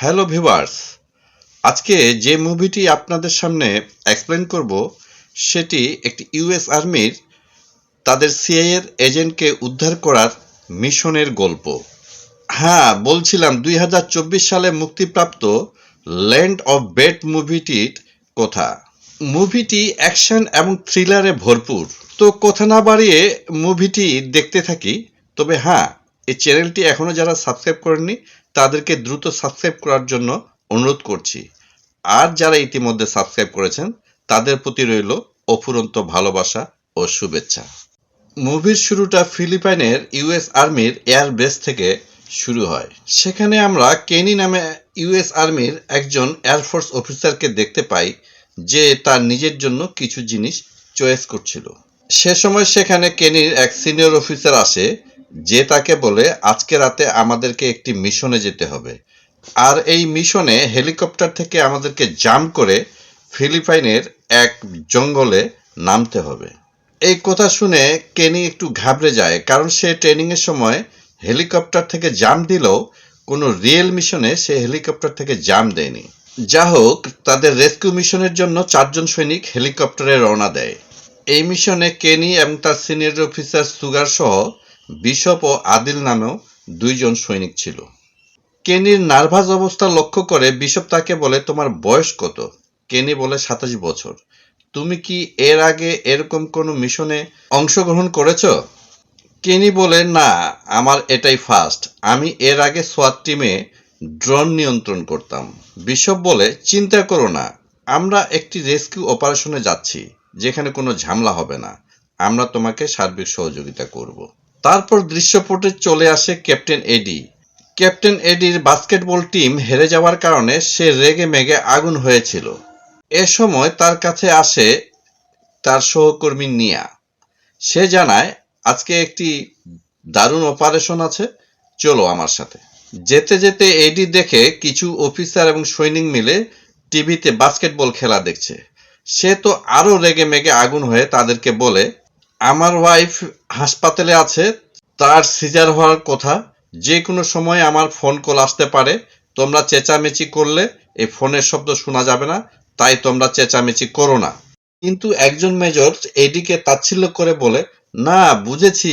Hello viewers আজকে যে মুভিটি আপনাদের সামনে এক্সপ্লেন করব, সেটি একটি ইউএস আর্মির তাদের সিআইয়ের এজেন্টকে উদ্ধার করার মিশনের গল্প। হ্যাঁ বলছিলাম দুই হাজার চব্বিশ সালে মুক্তিপ্রাপ্ত ল্যান্ড অফ বেট মুভিটির কথা। মুভিটি অ্যাকশন এবং থ্রিলারে ভরপুর। তো কথা না বাড়িয়ে মুভিটি দেখতে থাকি। তবে হ্যাঁ এই চ্যানেলটি এখনও যারা সাবস্ক্রাইব করেননি তাদেরকে দ্রুত সাবস্ক্রাইব করার জন্য অনুরোধ করছি। আর যারা ইতিমধ্যে সাবস্ক্রাইব করেছেন, তাদের প্রতি রইল অফুরন্ত ভালোবাসা ও শুভেচ্ছা। মুভির শুরুটা ফিলিপাইনের ইউএস আর্মির এয়ার বেস থেকে শুরু হয়। সেখানে আমরা কেনি নামে ইউএস আর্মির একজন এয়ারফোর্স অফিসারকে দেখতে পাই, যে তার নিজের জন্য কিছু জিনিস চয়েস করছিল। সে সময় সেখানে কেনির এক সিনিয়র অফিসার আসে যে তাকে বলে আজকে রাতে আমাদেরকে একটি মিশনে যেতে হবে। আর এই মিশনে হেলিকপ্টার থেকে আমাদেরকে জাম্প করে ফিলিপাইনের এক জঙ্গলে নামতে হবে। এই কথা শুনে কেনি একটু ঘাবড়ে যায়, কারণ সে ট্রেনিংয়ের সময় হেলিকপ্টার থেকে জাম দিলেও কোনো রিয়েল মিশনে সে হেলিকপ্টার থেকে জাম দেয়নি। যা হোক, তাদের রেস্কিউ মিশনের জন্য চারজন সৈনিক হেলিকপ্টারে রওনা দেয়। এই মিশনে কেনি এবং তার সিনিয়র অফিসার সুগার সহ বিশপ ও আদিল নামেও দুইজন সৈনিক ছিল। কেনির নার্ভাস অবস্থা লক্ষ্য করে বিশপ তাকে বলে, তোমার বয়স কত? কেনি বলে, সাতাশ বছর। তুমি কি এর আগে এরকম কোনো মিশনে অংশগ্রহণ করেছ? কেনি বলে, না, আমার এটাই ফার্স্ট আমি এর আগে সোয়াত টিমে ড্রোন নিয়ন্ত্রণ করতাম। বিশপ বলে, চিন্তা করো না, আমরা একটি রেস্কিউ অপারেশনে যাচ্ছি, যেখানে কোনো ঝামেলা হবে না। আমরা তোমাকে সার্বিক সহযোগিতা করব। তারপর দৃশ্যপটে চলে আসে ক্যাপ্টেন এডি। ক্যাপ্টেন এডির বাস্কেটবল টিম হেরে যাওয়ার কারণে সে রেগে মেগে আগুন হয়েছিল। এ সময় তার কাছে আসে তার সহকর্মী নিয়া। সে জানায়, আজকে একটি দারুণ অপারেশন আছে, চলো আমার সাথে। যেতে যেতে এডি দেখে কিছু অফিসার এবং সৈনিক মিলে টিভিতে বাস্কেটবল খেলা দেখছে। সে তো আরও রেগে মেগে আগুন হয়ে তাদেরকে বলে আমার ওয়াইফ হাসপাতালে আছে, তার সিজার হওয়ার কথা। যে কোনো সময় আমার ফোন কল আসতে পারে। তোমরা চেঁচামেচি করলে এই ফোনের শব্দ শোনা যাবে না, তাই তোমরা চেঁচামেচি করো না। কিন্তু একজন মেজর এডিকে তাচ্ছিল্য করে বলে, না, বুঝেছি।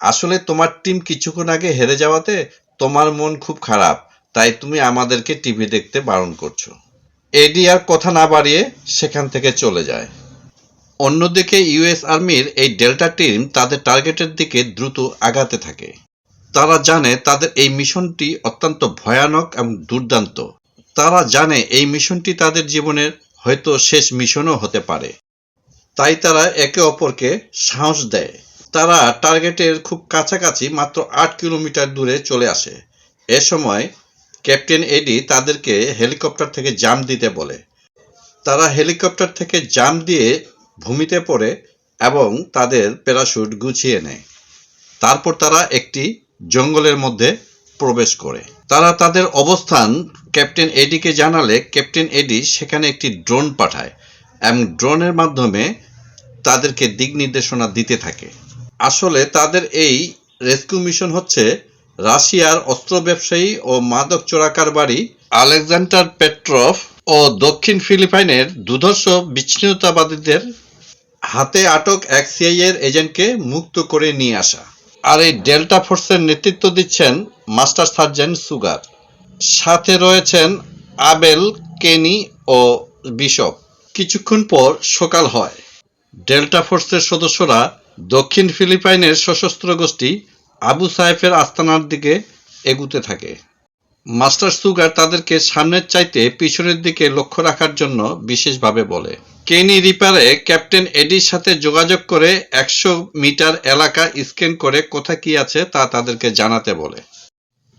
আসলে তোমার টিম কিছুক্ষণ আগে হেরে যাওয়াতে তোমার মন খুব খারাপ, তাই তুমি আমাদেরকে টিভি দেখতে বারণ করছ। এডি আর কথা না বাড়িয়ে সেখান থেকে চলে যায়। অন্যদিকে ইউএস আর্মির এই ডেল্টা টিম তাদের টার্গেটের দিকে দ্রুত আগাতে থাকে। তারা জানে তাদের এই মিশনটি অত্যন্ত ভয়ানক এবং দুর্দান্ত। তারা জানে এই মিশনটি তাদের জীবনের হয়তো শেষ মিশনও হতে পারে। তাই তারা একে অপরকে সাহস দেয়। তারা টার্গেটের খুব কাছাকাছি মাত্র আট কিলোমিটার দূরে চলে আসে। এ সময় ক্যাপ্টেন এডি তাদেরকে হেলিকপ্টার থেকে জাম দিতে বলে। তারা হেলিকপ্টার থেকে জাম দিয়ে ভূমিতে পড়ে এবং তাদের প্যারাশুট গুছিয়ে নেয়। তারপর তারা একটি জঙ্গলের মধ্যে প্রবেশ করে। তারা তাদের অবস্থান ক্যাপ্টেন এডিকে জানালে ক্যাপ্টেন এডি সেখানে একটি ড্রোন পাঠায় এবং ড্রোনের মাধ্যমে তাদেরকে দিক নির্দেশনা দিতে থাকে। আসলে তাদের এই রেস্কিউ মিশন হচ্ছে রাশিয়ার অস্ত্র ব্যবসায়ী ও মাদক চোরাকার বাড়ি আলেকজান্ডার পেট্রফ ও দক্ষিণ ফিলিপাইনের দুধর্ষ বিচ্ছিন্নতাবাদীদের হাতে আটক এক সিআইএর এজেন্টকে মুক্ত করে নিয়ে আসা। আর এই ডেল্টা ফোর্সের নেতৃত্ব দিচ্ছেন মাস্টার সার্জেন্ট সুগার। সাথে রয়েছেন আবেল, কেনি ও বিশপ। কিছুক্ষণ পর সকাল হয়। ডেল্টা ফোর্সের সদস্যরা দক্ষিণ ফিলিপাইনের সশস্ত্র গোষ্ঠী আবু সাহেবের আস্তানার দিকে এগুতে থাকে। মাস্টার সুগার তাদেরকে সামনের চাইতে পিছনের দিকে লক্ষ্য রাখার জন্য বিশেষভাবে বলে। কেনি রিপারে ক্যাপ্টেন এডির সাথে যোগাযোগ করে একশো মিটার এলাকা স্ক্যান করে কোথায় কি আছে তা তাদেরকে জানাতে বলে।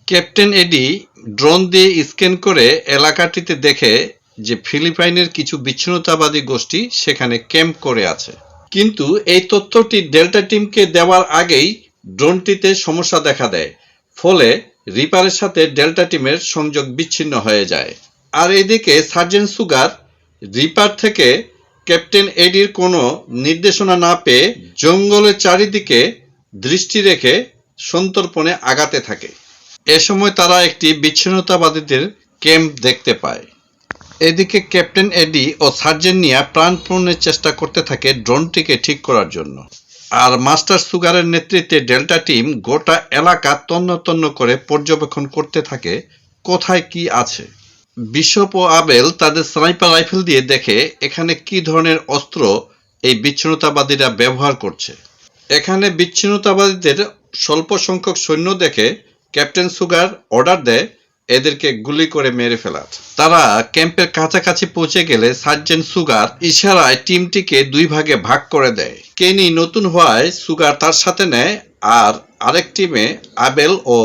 ক্যাপ্টেন এডি ড্রোন দিয়ে স্ক্যান করে এলাকাটিতে দেখে যে ফিলিপাইনের কিছু বিচ্ছিন্নতাবাদী গোষ্ঠী সেখানে ক্যাম্প করে আছে। কিন্তু এই তথ্যটি ডেল্টা টিমকে দেওয়ার আগেই ড্রোনটিতে সমস্যা দেখা দেয়, ফলে রিপারের সাথে ডেল্টা টিমের সংযোগ বিচ্ছিন্ন হয়ে যায়। আর এদিকে সার্জেন্ট সুগার রিপার থেকে ক্যাপ্টেন এডির কোনো নির্দেশনা না পেয়ে জঙ্গলের চারিদিকে দৃষ্টি রেখে সন্তর্পণে আগাতে থাকে। এ সময় তারা একটি বিচ্ছিন্নতাবাদীদের ক্যাম্প দেখতে পায়। এদিকে ক্যাপ্টেন এডি ও সার্জেন্ট নিয়া প্রাণপণের চেষ্টা করতে থাকে ড্রোনটিকে ঠিক করার জন্য। আর মাস্টার সুগারের নেতৃত্বে ডেল্টা টিম গোটা এলাকা তন্ন তন্ন করে পর্যবেক্ষণ করতে থাকে, কোথায় কি আছে। বিশপ ও আবেল তাদের স্নাইপার রাইফেল দিয়ে দেখে এখানে কি ধরনের অস্ত্র এই বিচ্ছিন্নতাবাদীরা ব্যবহার করছে। এখানে বিচ্ছিন্নতাবাদীদের স্বল্প সংখ্যক সৈন্য দেখে ক্যাপ্টেন সুগার অর্ডার দেয়, এদেরকে গুলি করে মেরে ফেলার। তারা ক্যাম্পের কাছাকাছি পৌঁছে গেলে সার্জেন্ট সুগার ইশারায় টিমটিকে দুই ভাগে ভাগ করে দেয়। কেনি নতুন হওয়ায় সুগার তার সাথে নেয় আর আরেক টিমে আবেল ও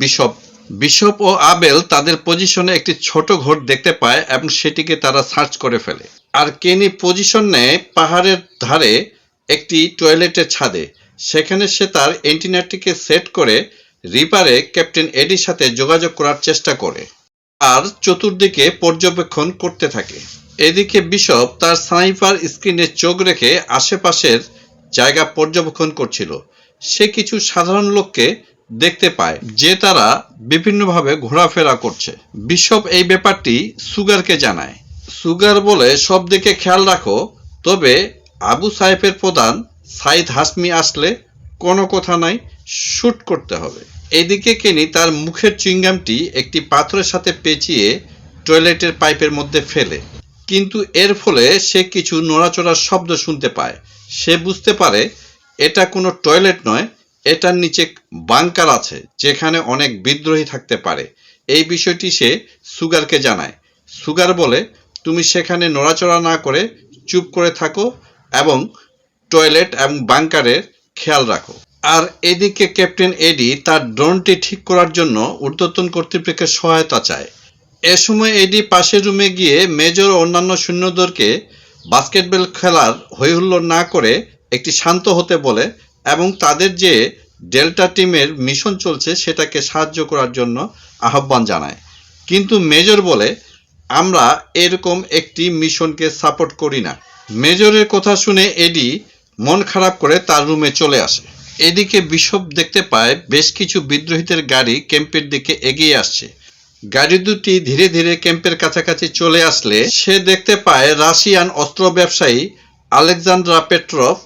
বিশপ বিশপ ও আবেল তাদের পজিশনে একটি ছোট ঘোট দেখতে পায় এবং সেটিকে তারা সার্চ করে ফেলে। আর কেনি পজিশন নেয় পাহাড়ের ধারে একটি টয়লেটের ছাদে। সেখানে সে তার এন্টিনারটিকে সেট করে রিপারে ক্যাপ্টেন এডির সাথে যোগাযোগ করার চেষ্টা করে আর চতুর্দিকে পর্যবেক্ষণ করতে থাকে। এদিকে বিশপ তার স্নাইপার স্ক্রিনে চোখ রেখে আশেপাশের জায়গা পর্যবেক্ষণ করছিল। সে কিছু সাধারণ লোককে দেখতে পায় যে তারা বিভিন্নভাবে ঘোরাফেরা করছে। বিশপ এই ব্যাপারটি সুগারকে জানায়। সুগার বলে, সব দিকে খেয়াল রাখো, তবে আবু সাহেবের প্রধান সাইদ হাসমি আসলে কোনো কথা নাই, শুট করতে হবে। এদিকে কেনি তার মুখের চুইংগামটি একটি পাথরের সাথে পেঁচিয়ে টয়লেটের পাইপের মধ্যে ফেলে। কিন্তু এর ফলে সে কিছু নড়াচড়ার শব্দ শুনতে পায়। সে বুঝতে পারে, এটা কোনো টয়লেট নয় এটার নিচে বাংকার আছে, যেখানে অনেক বিদ্রোহী থাকতে পারে। এই বিষয়টি সে সুগারকে জানায়। সুগার বলে, তুমি সেখানে নড়াচড়া না করে চুপ করে থাকো এবং টয়লেট এবং বাংকারের খেয়াল রাখো। আর এদিকে ক্যাপ্টেন এডি তার ড্রোনটি ঠিক করার জন্য ঊর্ধ্বতন কর্তৃপক্ষের সহায়তা চায়। এ সময় এডি পাশের রুমে গিয়ে মেজর অন্যান্য সৈন্যদেরকে বাস্কেটবল খেলার হৈহুল্লোড় না করে একটি শান্ত হতে বলে এবং তাদের যে ডেল্টা টিমের মিশন চলছে সেটাকে সাহায্য করার জন্য আহ্বান জানায়। কিন্তু মেজর বলে, আমরা এরকম একটি মিশনকে সাপোর্ট করি না। মেজরের কথা শুনে এডি মন খারাপ করে তার রুমে চলে আসে। এদিকে বিশপ দেখতে পায়, বেশ কিছু বিদ্রোহীদের গাড়ি ক্যাম্পের দিকে এগিয়ে আসছে। গাড়ি দুটি ধীরে ধীরে ক্যাম্পের কাছাকাছি চলে আসলে, সে দেখতে পায় রাশিয়ান অস্ত্র ব্যবসায়ী আলেকজান্ড্রা পেট্রভ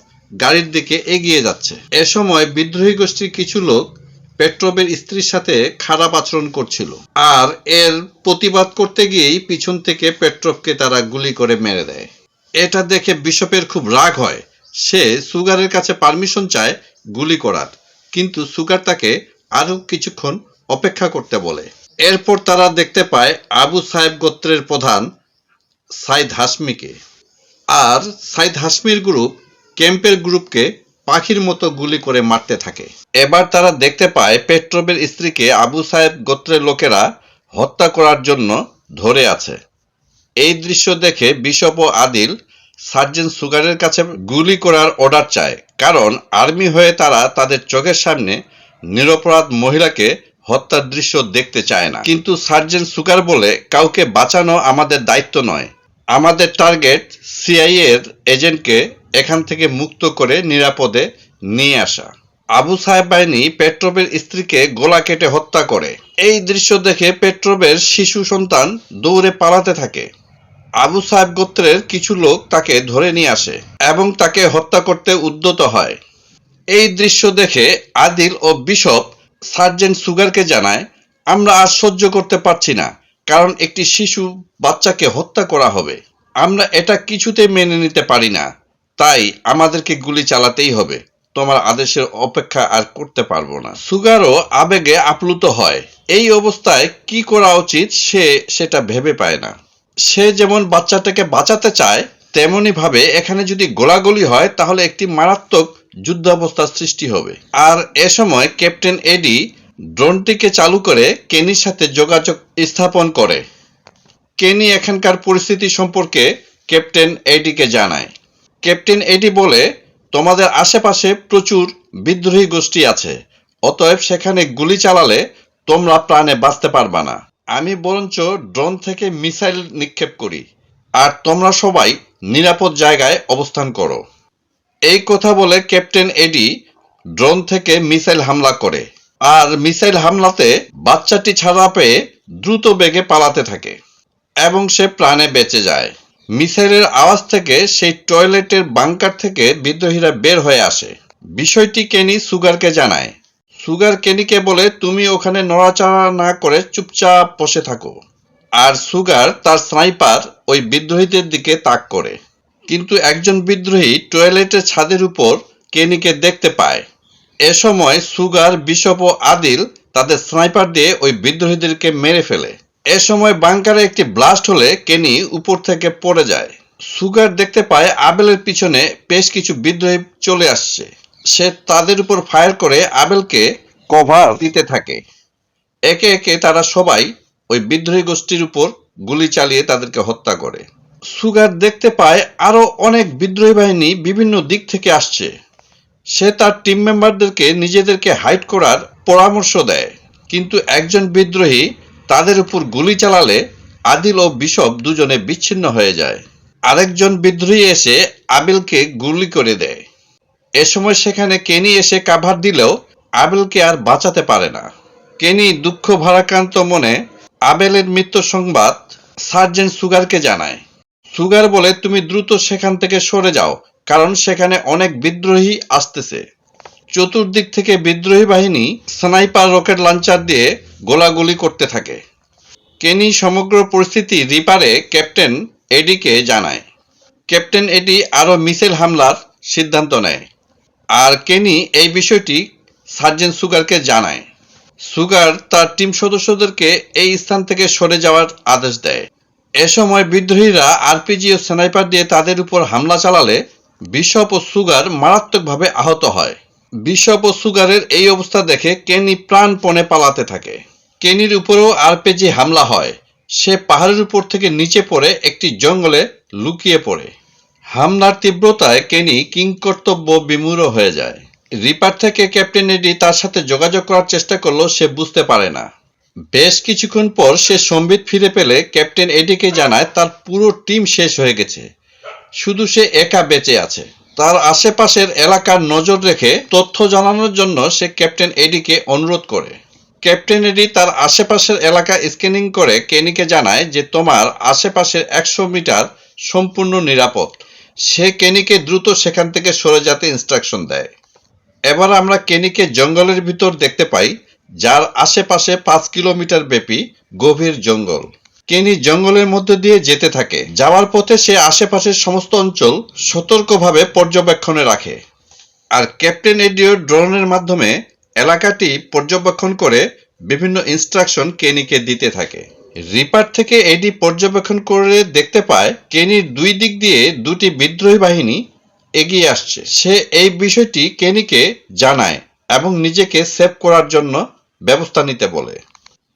গাড়ির দিকে এগিয়ে যাচ্ছে। এ সময় বিদ্রোহী গোষ্ঠীর কিছু লোক পেট্রোভের স্ত্রীর সাথে খারাপ আচরণ করছিল। আর এর প্রতিবাদ করতে গিয়েই পিছন থেকে পেট্রোভকে তারা গুলি করে মেরে দেয়। এটা দেখে বিশপের খুব রাগ হয়। সে সুগারের কাছে পারমিশন চায় গুলি করার। কিন্তু সুগার তাকে আরও কিছুক্ষণ অপেক্ষা করতে বলে। এরপর তারা দেখতে পায় আবু সাহেব গোত্রের প্রধান সাইদ হাসমিকে আর সাইদ হাসমির গ্রুপ ক্যাম্পের গ্রুপকে পাখির মতো গুলি করে মারতে থাকে। এবার তারা দেখতে পায় পেট্রোবের স্ত্রীকে আবু সাহেব গোত্রের লোকেরা হত্যা করার জন্য ধরে আছে। এই দৃশ্য দেখে বিশপ ও আদিল সার্জেন্ট সুগারের কাছে গুলি করার অর্ডার চায়, কারণ আর্মি হয়ে তারা তাদের চোখের সামনে নিরপরাধ মহিলাকে হত্যার দৃশ্য দেখতে চায় না। কিন্তু সার্জেন্ট সুগার বলে, কাউকে বাঁচানো আমাদের দায়িত্ব নয়। আমাদের টার্গেট সিআইএ এর এজেন্টকে এখান থেকে মুক্ত করে নিরাপদে নিয়ে আসা। আবু সাহেব বাহিনী পেট্রোবের স্ত্রীকে গোলা কেটে হত্যা করে। এই দৃশ্য দেখে পেট্রোবের শিশু সন্তান দৌড়ে পালাতে থাকে। আবু সাহেব গোত্রের কিছু লোক তাকে ধরে নিয়ে আসে এবং তাকে হত্যা করতে উদ্যত হয়। এই দৃশ্য দেখে আদিল ও বিশপ সার্জেন্ট সুগারকে জানায়, আমরা আর সহ্য করতে পারছি না। কারণ একটি শিশু বাচ্চাকে হত্যা করা হবে। আমরা এটা কিছুতে মেনে নিতে পারি না। তাই আমাদেরকে গুলি চালাতেই হবে। তোমার আদেশের অপেক্ষা আর করতে পারব না। সুগারও আবেগে আপ্লুত হয়। এই অবস্থায় কি করা উচিত সে সেটা ভেবে পায় না। সে যেমন বাচ্চাটাকে বাঁচাতে চায় তেমনি ভাবে এখানে যদি গোলাগুলি হয়, তাহলে একটি মারাত্মক যুদ্ধাবস্থার সৃষ্টি হবে। আর এ সময় ক্যাপ্টেন এডি ড্রোনটিকে চালু করে কেনির সাথে যোগাযোগ স্থাপন করে। কেনি এখানকার পরিস্থিতি সম্পর্কে ক্যাপ্টেন এডিকে জানায়। ক্যাপ্টেন এডি বলে, তোমাদের আশেপাশে প্রচুর বিদ্রোহী গোষ্ঠী আছে। অতএব সেখানে গুলি চালালে তোমরা প্রাণে বাঁচতে পারবা না। আমি বরঞ্চ ড্রোন থেকে মিসাইল নিক্ষেপ করি, আর তোমরা সবাই নিরাপদ জায়গায় অবস্থান করো। এই কথা বলে ক্যাপ্টেন এডি ড্রোন থেকে মিসাইল হামলা করে। আর মিসাইল হামলাতে বাচ্চাটি ছাড়া পেয়ে দ্রুত বেগে পালাতে থাকে এবং সে প্রাণে বেঁচে যায়। মিসাইলের আওয়াজ থেকে সেই টয়লেটের বাংকার থেকে বিদ্রোহীরা বের হয়ে আসে। বিষয়টি কেনি সুগারকে জানায়। সুগার কেনিকে বলে, তুমি ওখানে নড়াচড়া না করে চুপচাপ বসে থাকো। আর সুগার তার স্নাইপার ওই বিদ্রোহীদের দিকে তাক করে। কিন্তু একজন বিদ্রোহী টয়লেটের ছাদের উপর কেনিকে দেখতে পায়। এ সময় সুগার, বিশপ ও আদিল তাদের স্নাইপার দিয়ে ওই বিদ্রোহীদেরকে মেরে ফেলে। এ সময় বাংকারে একটি ব্লাস্ট হলে কেনি উপর থেকে পড়ে যায়। সুগার দেখতে পায় আবেলের পিছনে বেশ কিছু বিদ্রোহী চলে আসছে। সে তাদের উপর ফায়ার করে আবেলকে কভার দিতে থাকে। একে একে তারা সবাই ওই বিদ্রোহী গোষ্ঠীর উপর গুলি চালিয়ে তাদেরকে হত্যা করে। সুগার দেখতে পায় আরও অনেক বিদ্রোহী বাহিনী বিভিন্ন দিক থেকে আসছে। সে তার টিম মেম্বারদেরকে নিজেদেরকে হাইড করার পরামর্শ দেয়। কিন্তু একজন বিদ্রোহী তাদের উপর গুলি চালালে আদিল ও বিশপ দুজনে বিচ্ছিন্ন হয়ে যায়। আরেকজন বিদ্রোহী এসে আবিলকে গুলি করে দেয়। এ সময় সেখানে কেনি এসে কাভার দিলেও আবেলকে আর বাঁচাতে পারে না। কেনি দুঃখ ভারাক্রান্ত মনে আবেলের মৃত্যু সংবাদ সার্জেন্ট সুগারকে জানায়। সুগার বলে তুমি দ্রুত সেখান থেকে সরে যাও, কারণ সেখানে অনেক বিদ্রোহী আসতেছে। চতুর্দিক থেকে বিদ্রোহী বাহিনী স্নাইপার রকেট লঞ্চার দিয়ে গোলাগুলি করতে থাকে। কেনি সমগ্র পরিস্থিতি রিপারে ক্যাপ্টেন এডিকে জানায়। ক্যাপ্টেন এডি আরও মিসাইল হামলার সিদ্ধান্ত নেয়, আর কেনি এই বিষয়টি সার্জেন্ট সুগারকে জানায়। সুগার তার টিম সদস্যদেরকে এই স্থান থেকে সরে যাওয়ার আদেশ দেয়। এ সময় বিদ্রোহীরা আরপিজি ও স্নাইপার দিয়ে তাদের উপর হামলা চালালে বিশপ ও সুগার মারাত্মকভাবে আহত হয়। বিশপ ও সুগারের এই অবস্থা দেখে কেনি প্রাণপণে পালাতে থাকে। কেনির উপরেও আরপিজি হামলা হয়। সে পাহাড়ের উপর থেকে নিচে পড়ে একটি জঙ্গলে লুকিয়ে পড়ে। হামলার তীব্রতায় কেনি কিংকর্তব্য বিমূঢ় হয়ে যায়। রিপার থেকে ক্যাপ্টেন এডি তার সাথে যোগাযোগ করার চেষ্টা করলেও সে বুঝতে পারে না। বেশ কিছুক্ষণ পর সে সম্বিত ফিরে পেলে ক্যাপ্টেন এডিকে জানায় তার পুরো টিম শেষ হয়ে গেছে। শুধু সে একা বেঁচে আছে। তার আশেপাশের এলাকার নজর রেখে তথ্য জানানোর জন্য সে ক্যাপ্টেন এডিকে অনুরোধ করে। ক্যাপ্টেন এডি তার আশেপাশের এলাকা স্ক্যানিং করে কেনিকে জানায় যে তোমার আশেপাশের একশো মিটার সম্পূর্ণ নিরাপদ। সে কেনিকে দ্রুত সেখান থেকে সরে যেতে ইনস্ট্রাকশন দেয়। এবার আমরা কেনিকে জঙ্গলের ভিতর দেখতে পাই। যার আশেপাশে পাঁচ কিলোমিটার ব্যাপী গভীর জঙ্গল। কেনি জঙ্গলের মধ্যে দিয়ে যেতে থাকে। যাওয়ার পথে সে আশেপাশের সমস্ত অঞ্চল সতর্কভাবে পর্যবেক্ষণে রাখে। আর ক্যাপ্টেন এডিও ড্রোনের মাধ্যমে এলাকাটি পর্যবেক্ষণ করে বিভিন্ন ইনস্ট্রাকশন কেনিকে দিতে থাকে। রিপার থেকে এডি পর্যবেক্ষণ করে দেখতে পায়, কেনির দুই দিক দিয়ে দুটি বিদ্রোহী বাহিনী এগিয়ে আসছে। সে এই বিষয়টি কেনিকে জানায় এবং নিজেকে সেভ করার জন্য ব্যবস্থা নিতে বলে।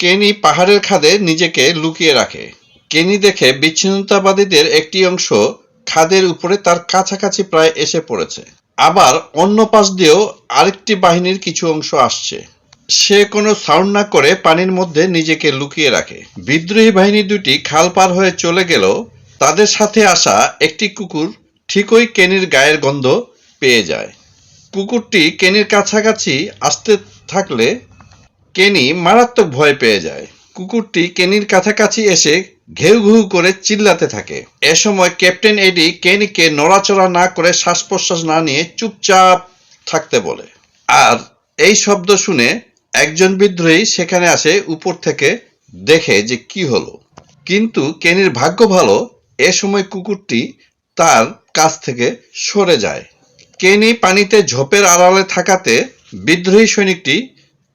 কেনি পাহাড়ের খাদে নিজেকে লুকিয়ে রাখে। কেনি দেখে বিচ্ছিন্নতাবাদীদের একটি অংশ খাদের উপরে তার কাছাকাছি প্রায় এসে পড়েছে। আবার অন্য পাশ দিয়েও আরেকটি বাহিনীর কিছু অংশ আসছে। সে কোনো সাউন্ড না করে পানির মধ্যে নিজেকে লুকিয়ে রাখে। বিদ্রোহী বাহিনী দুটি খাল পার হয়ে চলে গেলেও তাদের সাথে আসা একটি কুকুর ঠিকই কেনির গায়ের গন্ধ পেয়ে যায়। কুকুরটি কেনির কাছাকাছি আসতে থাকলে কেনি মারাত্মক ভয় পেয়ে যায়। কুকুরটি কেনির কাছাকাছি এসে ঘেউ ঘেউ করে চিল্লাতে থাকে। এ সময় ক্যাপ্টেন এডি কেনিকে নড়াচড়া না করে শ্বাস প্রশ্বাস না নিয়ে চুপচাপ থাকতে বলে। আর এই শব্দ শুনে একজন বিদ্রোহী সেখানে আসে উপর থেকে দেখে যে কি হলো। কিন্তু কেনির ভাগ্য ভালো, এ সময় কুকুরটি তার কাছ থেকে সরে যায়। কেনি পানিতে ঝোপের আড়ালে থাকাতে বিদ্রোহী সৈনিকটি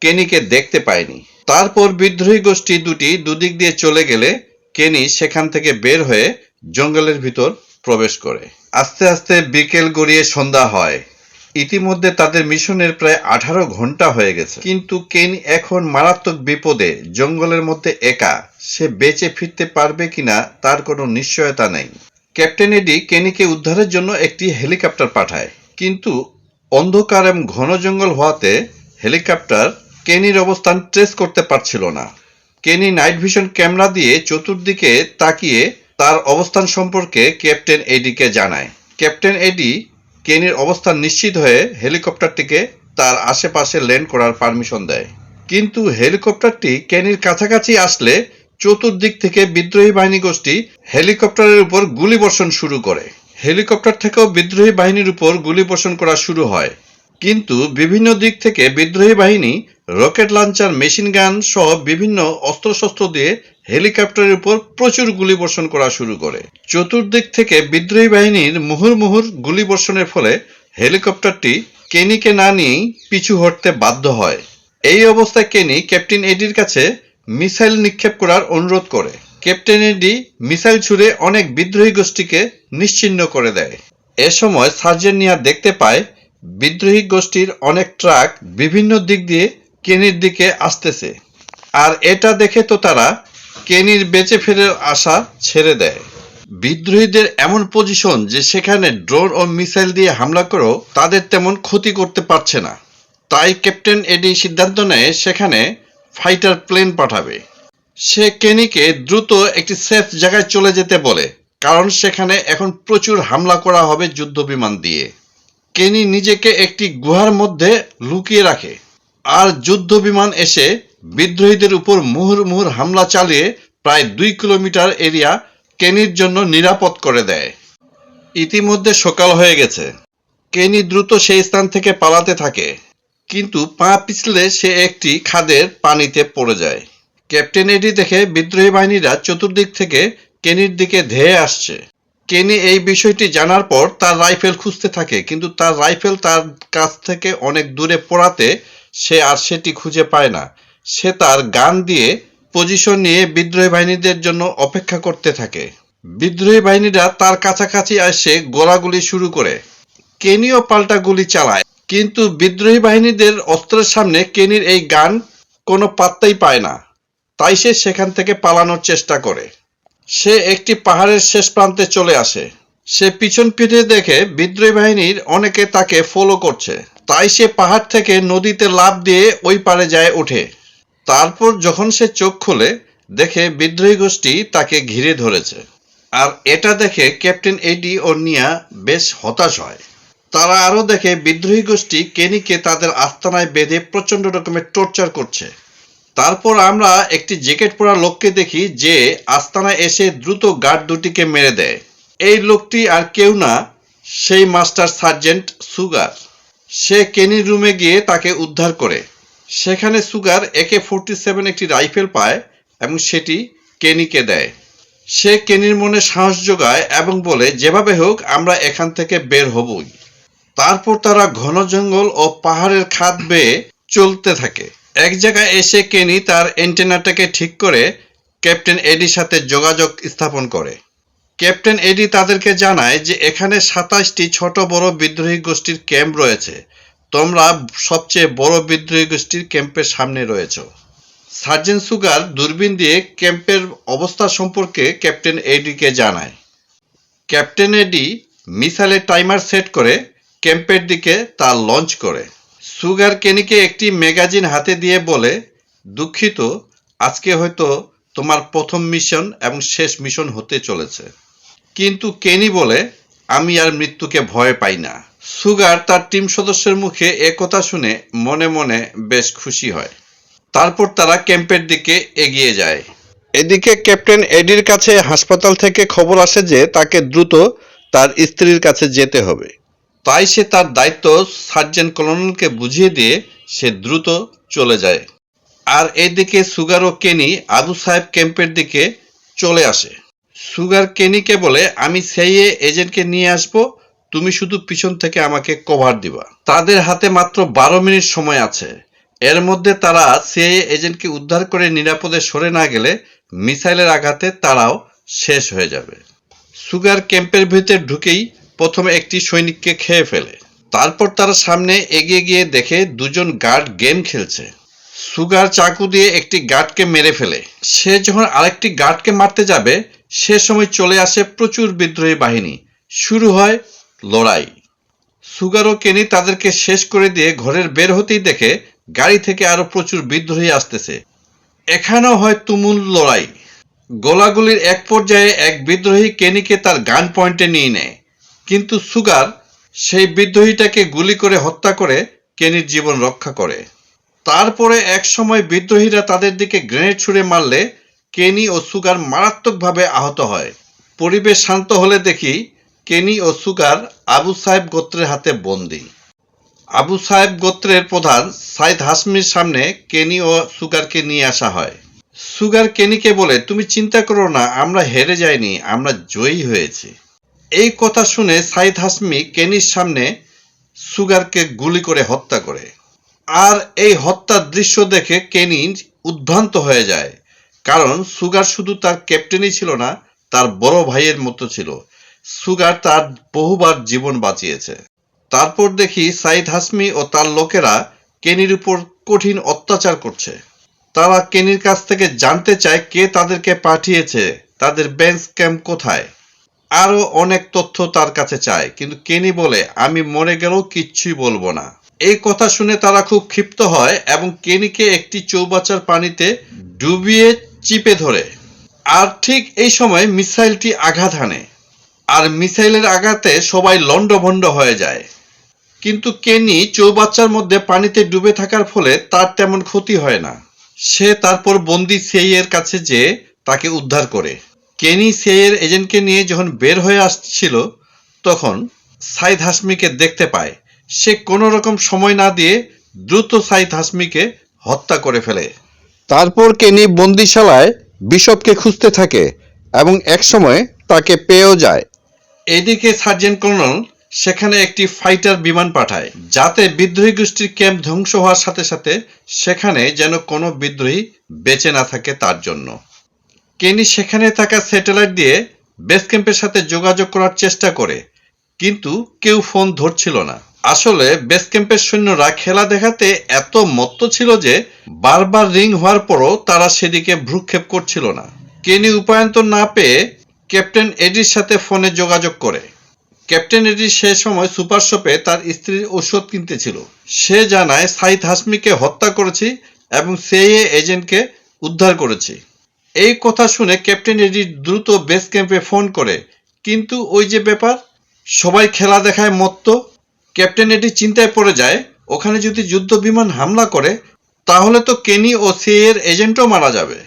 কেনিকে দেখতে পায়নি। তারপর বিদ্রোহী গোষ্ঠী দুটি দুদিক দিয়ে চলে গেলে কেনি সেখান থেকে বের হয়ে জঙ্গলের ভিতর প্রবেশ করে। আস্তে আস্তে বিকেল গড়িয়ে সন্ধ্যা হয়। ইতিমধ্যে তাদের মিশনের প্রায় আঠারো ঘণ্টা হয়ে গেছে। কিন্তু কেন এখন মারাত্মক বিপদে, জঙ্গলের মধ্যে একা, সে বেঁচে ফিরতে পারবে কিনা তার কোনো নিশ্চয়তা নেই। ক্যাপ্টেন এডি কেনিকে উদ্ধারের জন্য একটি হেলিকপ্টার পাঠায়। কিন্তু অন্ধকার এবং ঘন জঙ্গল হওয়াতে হেলিকপ্টার কেনির অবস্থান ট্রেস করতে পারছিল না। কেনি নাইট ভিশন ক্যামেরা দিয়ে চতুর্দিকে তাকিয়ে তার অবস্থান সম্পর্কে ক্যাপ্টেন এডিকে জানায়। ক্যাপ্টেন এডি কেনির অবস্থান নিশ্চিত হয়ে হেলিকপ্টারটিকে তার আশেপাশে ল্যান্ড করার পারমিশন দেয়। কিন্তু হেলিকপ্টারটি কেনির কাছাকাছি আসলে চতুর্দিক থেকে বিদ্রোহী বাহিনী গোষ্ঠী হেলিকপ্টারের উপর গুলিবর্ষণ শুরু করে। হেলিকপ্টার থেকেও বিদ্রোহী বাহিনীর উপর গুলিবর্ষণ করা শুরু হয়। কিন্তু বিভিন্ন দিক থেকে বিদ্রোহী বাহিনী রকেট লঞ্চার মেশিন গান সহ বিভিন্ন অস্ত্রশস্ত্র দিয়ে হেলিকপ্টারের উপর প্রচুর গুলিবর্ষণ করা শুরু করে। চতুর্দিক থেকে বিদ্রোহী বাহিনীর মুহুর মুহুর গুলিবর্ষণের ফলে হেলিকপ্টারটি কেনিকে না নিয়েই পিছু হটতে বাধ্য হয়। এই অবস্থায় কেনি ক্যাপ্টেন এডির কাছে মিসাইল নিক্ষেপ করার অনুরোধ করে। ক্যাপ্টেন এডি মিসাইল ছুড়ে অনেক বিদ্রোহী গোষ্ঠীকে নিশ্চিহ্ন করে দেয়। এ সময় সার্জেনিয়া দেখতে পায়, বিদ্রোহী গোষ্ঠীর অনেক ট্রাক বিভিন্ন দিক দিয়ে কেনির দিকে আসতেছে। আর এটা দেখে তো তারা কেনির বেঁচে ফেরার আশা ছেড়ে দেয়। বিদ্রোহীদের এমন পজিশন যে সেখানে ড্রোন ও মিসাইল দিয়ে হামলা করেও তাদের তেমন ক্ষতি করতে পারছে না। তাই ক্যাপ্টেন এডি সিদ্ধান্ত নেয় সেখানে ফাইটার প্লেন পাঠাবে। সে কেনিকে দ্রুত একটি সেফ জায়গায় চলে যেতে বলে, কারণ সেখানে এখন প্রচুর হামলা করা হবে যুদ্ধ বিমান দিয়ে। কেনি নিজেকে একটি গুহার মধ্যে লুকিয়ে রাখে। আর যুদ্ধ বিমান এসে বিদ্রোহীদের উপর মুহুর মুহুর হামলা চালিয়ে প্রায় দুই কিলোমিটার এরিয়া কেনির জন্য নিরাপদ করে দেয়। ইতিমধ্যে সকাল হয়ে গেছে। কেনি দ্রুত সেই স্থান থেকে পালাতে থাকে, কিন্তু পা পিছলে সে একটি খাদের পানিতে পড়ে যায়। ক্যাপ্টেন এডি দেখে বিদ্রোহী বাহিনীরা চতুর্দিক থেকে কেনির দিকে ধেয়ে আসছে। কেনি এই বিষয়টি জানার পর তার রাইফেল খুঁজতে থাকে, কিন্তু তার রাইফেল তার কাছ থেকে অনেক দূরে পড়াতে সে আর সেটি খুঁজে পায় না। সে তার গান দিয়ে পজিশন নিয়ে বিদ্রোহী বাহিনীদের জন্য অপেক্ষা করতে থাকে। বিদ্রোহী বাহিনীরা তার কাছাকাছি এসে গোলাগুলি শুরু করে। কেনিও পাল্টা গুলি চালায়, কিন্তু বিদ্রোহী বাহিনীদের অস্ত্রের সামনে কেনির এই গান কোনো পাত্তাই পায় না। তাই সে সেখান থেকে পালানোর চেষ্টা করে। সে একটি পাহাড়ের শেষ প্রান্তে চলে আসে। সে পিছন ফিরে দেখে বিদ্রোহী বাহিনীর অনেকে তাকে ফলো করছে। তাই সে পাহাড় থেকে নদীতে লাফ দিয়ে ওই পারে যায় ওঠে। তারপর যখন সে চোখ খোলে, দেখে বিদ্রোহী গোষ্ঠী তাকে ঘিরে ধরেছে। আর এটা দেখে ক্যাপ্টেন এডি ও নিয়া বেশ হতাশ হয়। তারা আরও দেখে বিদ্রোহী গোষ্ঠী কেনিকে তাদের আস্তানায় বেঁধে প্রচণ্ড রকমের টর্চার করছে। তারপর আমরা একটি জ্যাকেট পরা লোককে দেখি যে আস্তানায় এসে দ্রুত গার্ড দুটিকে মেরে দেয়। এই লোকটি আর কেউ না, সেই মাস্টার সার্জেন্ট সুগার। সে কেনির রুমে গিয়ে তাকে উদ্ধার করে। সেখানে সুগার একে ফোরটি সেভেন একটি রাইফেল পায় এবং সেটি কেনিকে দেয়। সে কেনির মনে সাহস যোগায় এবং বলে, যেভাবে হোক, আমরা এখান থেকে বের হবই। তারপর তারা ঘন জঙ্গল ও পাহাড়ের খাদ বেয়ে চলতে থাকে। এক জায়গায় এসে কেনি তার এন্টেনাটাকে ঠিক করে ক্যাপ্টেন এডির সাথে যোগাযোগ স্থাপন করে। ক্যাপ্টেন এডি তাদেরকে জানায় যে এখানে সাতাশটি ছোট বড় বিদ্রোহী গোষ্ঠীর ক্যাম্প রয়েছে। তোমরা সবচেয়ে বড় বিদ্রোহী গোষ্ঠীর ক্যাম্পের সামনে রয়েছ। সার্জেন্ট সুগার দূরবীন দিয়ে ক্যাম্পের অবস্থা সম্পর্কে ক্যাপ্টেন এডিকে জানায়। ক্যাপ্টেন এডি মিসাইলের টাইমার সেট করে ক্যাম্পের দিকে তা লঞ্চ করে। সুগার কেনিকে একটি ম্যাগাজিন হাতে দিয়ে বলে, দুঃখিত, আজকে হয়তো তোমার প্রথম মিশন এবং শেষ মিশন হতে চলেছে। কিন্তু কেনি বলে, আমি আর মৃত্যুকে ভয় পাই না। সুগার তার টিম সদস্যের মুখে একথা শুনে মনে মনে বেশ খুশি হয়। তারপর তারা ক্যাম্পের দিকে এগিয়ে যায়। এদিকে ক্যাপ্টেন এডির কাছে হাসপাতাল থেকে খবর আসে যে তাকে দ্রুত তার স্ত্রীর কাছে যেতে হবে। তাই সে তার দায়িত্ব সার্জেন কলোনেলকে বুঝিয়ে দিয়ে সে দ্রুত চলে যায়। আর এদিকে সুগার ও কেনি আবু সাহেব ক্যাম্পের দিকে চলে আসে। সুগার কেনিকে বলে, আমি সেই এজেন্টকে নিয়ে আসব, তুমি শুধু পিছন থেকে আমাকে কভার দিবা। তাদের হাতে মাত্র বারো মিনিট সময় আছে। এর মধ্যে তারা সিআইএ এজেন্টকে উদ্ধার করে নিরাপদে সরে না গেলে মিসাইলের আঘাতে তারাও শেষ হয়ে যাবে। সুগার ক্যাম্পের ভিতরে ঢুকেই প্রথমে একটি সৈনিককে খেয়ে ফেলে। তারপর তারা সামনে এগিয়ে গিয়ে দেখে দুজন গার্ড গেম খেলছে। সুগার চাকু দিয়ে একটি গার্ডকে মেরে ফেলে। সে যখন আরেকটি গার্ডকে মারতে যাবে সে সময় চলে আসে প্রচুর বিদ্রোহী বাহিনী। শুরু হয় লড়াই। সুগার ও কেনি তাদেরকে শেষ করে দিয়ে ঘরের বের হতেই দেখে গাড়ি থেকে আরও প্রচুর বিদ্রোহী আসতেছে। এখানেও হয় তুমুল লড়াই। গোলাগুলির এক পর্যায়ে এক বিদ্রোহী কেনিকে তার গান পয়েন্টে নিয়ে নেয়। কিন্তু সুগার সেই বিদ্রোহীটাকে গুলি করে হত্যা করে কেনির জীবন রক্ষা করে। তারপরে এক সময় বিদ্রোহীরা তাদের দিকে গ্রেনেড ছুড়ে মারলে কেনি ও সুগার মারাত্মকভাবে আহত হয়। পরিবেশ শান্ত হলে দেখি কেনি ও সুগার আবু সাহেব গোত্রের হাতে বন্দি। আবু সাহেব গোত্রের প্রধান সাইদ হাসমির সামনে কেনি ও সুগারকে নিয়ে আসা হয়। সুগার কেনিকে বলে, তুমি চিন্তা করো না, আমরা হেরে যাইনি, আমরা জয়ী হয়েছি। এই কথা শুনে সাইদ হাসমি কেনির সামনে সুগারকে গুলি করে হত্যা করে। আর এই হত্যার দৃশ্য দেখে কেনি উদ্ভ্রান্ত হয়ে যায়। কারণ সুগার শুধু তার ক্যাপ্টেনই ছিল না, তার বড় ভাইয়ের মতো ছিল। সুগার তার বহুবার জীবন বাঁচিয়েছে। তারপর দেখি সাইদ হাসমি ও তার লোকেরা কেনির উপর কঠিন অত্যাচার করছে। তারা কেনির কাছ থেকে জানতে চায় কে তাদেরকে পাঠিয়েছে, তাদের বেঞ্চ ক্যাম্প কোথায়। আরও অনেক তথ্য তার কাছে চায়, কিন্তু কেনি বলে, আমি মরে গেলেও কিচ্ছুই বলব না। এই কথা শুনে তারা খুব ক্ষিপ্ত হয় এবং কেনিকে একটি চৌবাচার পানিতে ডুবিয়ে চিপে ধরে। আর ঠিক এই সময় মিসাইলটি আঘাত হানে। আর মিসাইলের আঘাতে সবাই লণ্ডভণ্ড হয়ে যায়। কিন্তু কেনি চৌবাচ্চার মধ্যে পানিতে ডুবে থাকার ফলে তার তেমন ক্ষতি হয় না। সে তারপর বন্দি সেইয়ের কাছে যেয়ে তাকে উদ্ধার করে। কেনি সেইয়ের এজেন্টকে নিয়ে যখন বের হয়ে আসছিল, তখন সাইদ হাসমিকে দেখতে পায়। সে কোনো রকম সময় না দিয়ে দ্রুত সাইদ হাসমিকে হত্যা করে ফেলে। তারপর কেনি বন্দিশালায় বিশপকে খুঁজতে থাকে এবং একসময় তাকে পেয়েও যায়। এদিকে সার্জেন্ট কর্নেল সেখানে একটি ফাইটার বিমান পাঠায়, যাতে বিদ্রোহী গোষ্ঠীর ক্যাম্প ধ্বংস হওয়ার সাথে সাথে সেখানে যেন কোনো বিদ্রোহী বেঁচে না থাকে তার জন্য। কেনি সেখানে থাকা স্যাটেলাইট দিয়ে বেস ক্যাম্পের সাথে যোগাযোগ করার চেষ্টা করে, কিন্তু কেউ ফোন ধরছিল না। আসলে বেস ক্যাম্পের সৈন্যরা খেলা দেখাতে এত মত্ত ছিল যে বারবার রিং হওয়ার পরও তারা সেদিকে ভ্রুক্ষেপ করছিল না। কেনি উপায়ন্তর না পেয়ে ক্যাপ্টেন এডির সাথে ফোনে যোগাযোগ করে। ক্যাপ্টেন এডি সে সময় সুপার শপে তার স্ত্রীর ওষুধ কিনতেছিল সে জানায়, সাইদ হাসমিকে হত্যা করেছি এবং সিআইএ এজেন্টকে উদ্ধার করেছি। এই কথা শুনে ক্যাপ্টেন এডি দ্রুত বেস ক্যাম্পে ফোন করে, কিন্তু ওই যে ব্যাপার, সবাই খেলা দেখায় মত্ত। ক্যাপ্টেন এডি চিন্তায় পড়ে যায়, ওখানে যদি যুদ্ধ বিমান হামলা করে, তাহলে তো কেনি ও সিআইএ এর এজেন্টও মারা যাবে।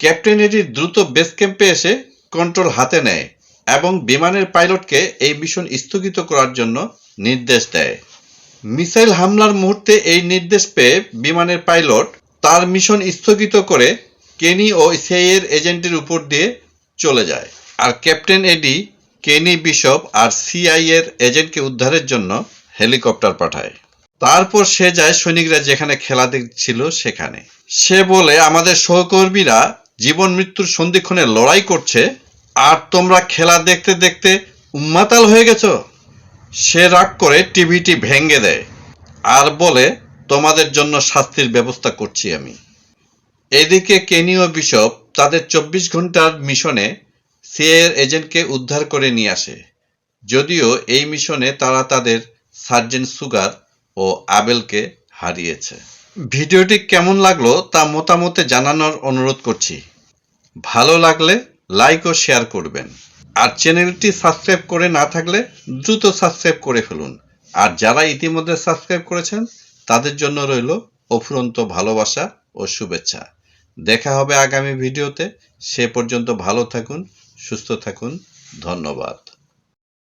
ক্যাপ্টেন এডি দ্রুত বেস ক্যাম্পে এসে কন্ট্রোল হাতে নেয় এবং বিমানের পাইলটকে এই মিশন স্থগিত করার জন্য নির্দেশ দেয়। মিসাইল হামলার মুহূর্তে এই নির্দেশ পেয়ে বিমানের পাইলট তার মিশন স্থগিত করে কেনি ও সিআইএর এজেন্টের উপর দিয়ে চলে যায়। আর ক্যাপ্টেন এডি, কেনি বিশপ আর সিআইএর এজেন্টকে উদ্ধারের জন্য হেলিকপ্টার পাঠায়। তারপর সে যায় সৈনিকরা যেখানে খেলা দেখছিল সেখানে। সে বলে, আমাদের সহকর্মীরা জীবন মৃত্যুর সন্ধিক্ষণে লড়াই করছে, আর তোমরা খেলা দেখতে দেখতে উম্মাতাল হয়ে গেছো? সে রাগ করে টিভিটি ভেঙে দেয়, আর বলে, তোমাদের জন্য শাস্তির ব্যবস্থা করছি আমি। এদিকে কেনীয় বিশপ তাদের চব্বিশ ঘণ্টার মিশনে সিএর এজেন্টকে উদ্ধার করে নিয়ে আসে। যদিও এই মিশনে তারা তাদের সার্জেন্ট সুগার ও আবেলকে হারিয়েছে। ভিডিওটি কেমন লাগল তা মতামতে জানানোর অনুরোধ করছি। ভালো লাগলে লাইক ও শেয়ার করবেন। আর চ্যানেলটি সাবস্ক্রাইব করে না থাকলে দ্রুত সাবস্ক্রাইব করে ফেলুন। আর যারা ইতিমধ্যে সাবস্ক্রাইব করেছেন, তাদের জন্য রইল অফুরন্ত ভালোবাসা ও শুভেচ্ছা। দেখা হবে আগামী ভিডিওতে। সে পর্যন্ত ভালো থাকুন, সুস্থ থাকুন। ধন্যবাদ।